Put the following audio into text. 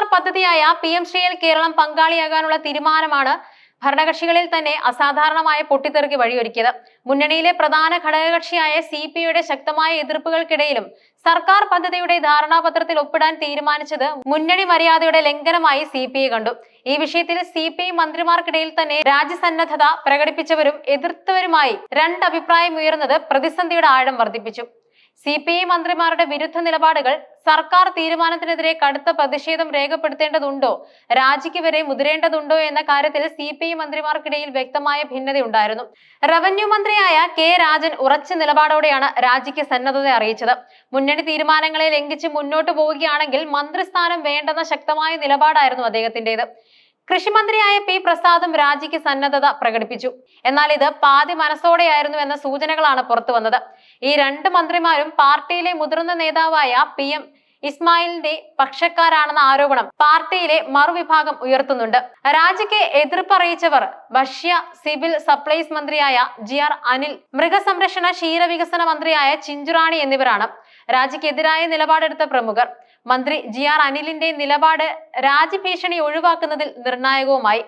സർക്കാർ പദ്ധതിയായ P M ശ്രീയിൽ കേരളം പങ്കാളിയാകാനുള്ള തീരുമാനമാണ് ഭരണകക്ഷികളിൽ തന്നെ അസാധാരണമായ പൊട്ടിത്തെറിക്ക് വഴിയൊരുക്കിയത്. മുന്നണിയിലെ പ്രധാന ഘടകകക്ഷിയായ സി പി യുടെ ശക്തമായ എതിർപ്പുകൾക്കിടയിലും സർക്കാർ പദ്ധതിയുടെ ധാരണാപത്രത്തിൽ ഒപ്പിടാൻ തീരുമാനിച്ചത് മുന്നണി മര്യാദയുടെ ലംഘനമായി സി പി ഐ കണ്ടു. ഈ വിഷയത്തിൽ സി പി ഐ മന്ത്രിമാർക്കിടയിൽ തന്നെ രാജ്യസന്നദ്ധത പ്രകടിപ്പിച്ചവരും എതിർത്തവരുമായി രണ്ട് അഭിപ്രായം ഉയർന്നത് പ്രതിസന്ധിയുടെ ആഴം വർദ്ധിപ്പിച്ചു. സി പി ഐ മന്ത്രിമാരുടെ വിരുദ്ധ നിലപാടുകൾ സർക്കാർ തീരുമാനത്തിനെതിരെ കടുത്ത പ്രതിഷേധം രേഖപ്പെടുത്തേണ്ടതുണ്ടോ? രാജിക്ക് വരെ മുതിരേണ്ടതുണ്ടോ എന്ന കാര്യത്തിൽ സി പി ഐ മന്ത്രിമാർക്കിടയിൽ വ്യക്തമായ ഭിന്നതയുണ്ടായിരുന്നു. റവന്യൂ മന്ത്രിയായ കെ രാജൻ ഉറച്ച നിലപാടോടെയാണ് രാജിക്ക് സന്നദ്ധത അറിയിച്ചത്. മുന്നണി തീരുമാനങ്ങളെ ലംഘിച്ച് മുന്നോട്ട് പോവുകയാണെങ്കിൽ മന്ത്രിസ്ഥാനം വേണ്ടെന്ന ശക്തമായ നിലപാടായിരുന്നു അദ്ദേഹത്തിന്റേത് കൃഷിമന്ത്രിയായ പി പ്രസാദും രാജിക്ക് സന്നദ്ധത പ്രകടിപ്പിച്ചു. എന്നാൽ ഇത് പാതി മനസ്സോടെയായിരുന്നു എന്ന സൂചനകളാണ് പുറത്തു വന്നത് ഈ രണ്ട് മന്ത്രിമാരും പാർട്ടിയിലെ മുതിർന്ന നേതാവായ പി എം ഇസ്മായിലിന്റെ പക്ഷക്കാരാണെന്ന ആരോപണം പാർട്ടിയിലെ മറുവിഭാഗം ഉയർത്തുന്നുണ്ട്. രാജിക്ക് എതിർപ്പറിയിച്ചവർ ഭക്ഷ്യ സിവിൽ സപ്ലൈസ് മന്ത്രിയായ ജി ആർ അനിൽ മൃഗസംരക്ഷണ ക്ഷീരവികസന മന്ത്രിയായ ചിഞ്ചുറാണി എന്നിവരാണ് രാജിക്കെതിരായ നിലപാടെടുത്ത പ്രമുഖർ. മന്ത്രി ജി ആർ അനിലിന്റെ നിലപാട് രാജ്യഭീഷണി ഒഴിവാക്കുന്നതിൽ നിർണായകവുമായി.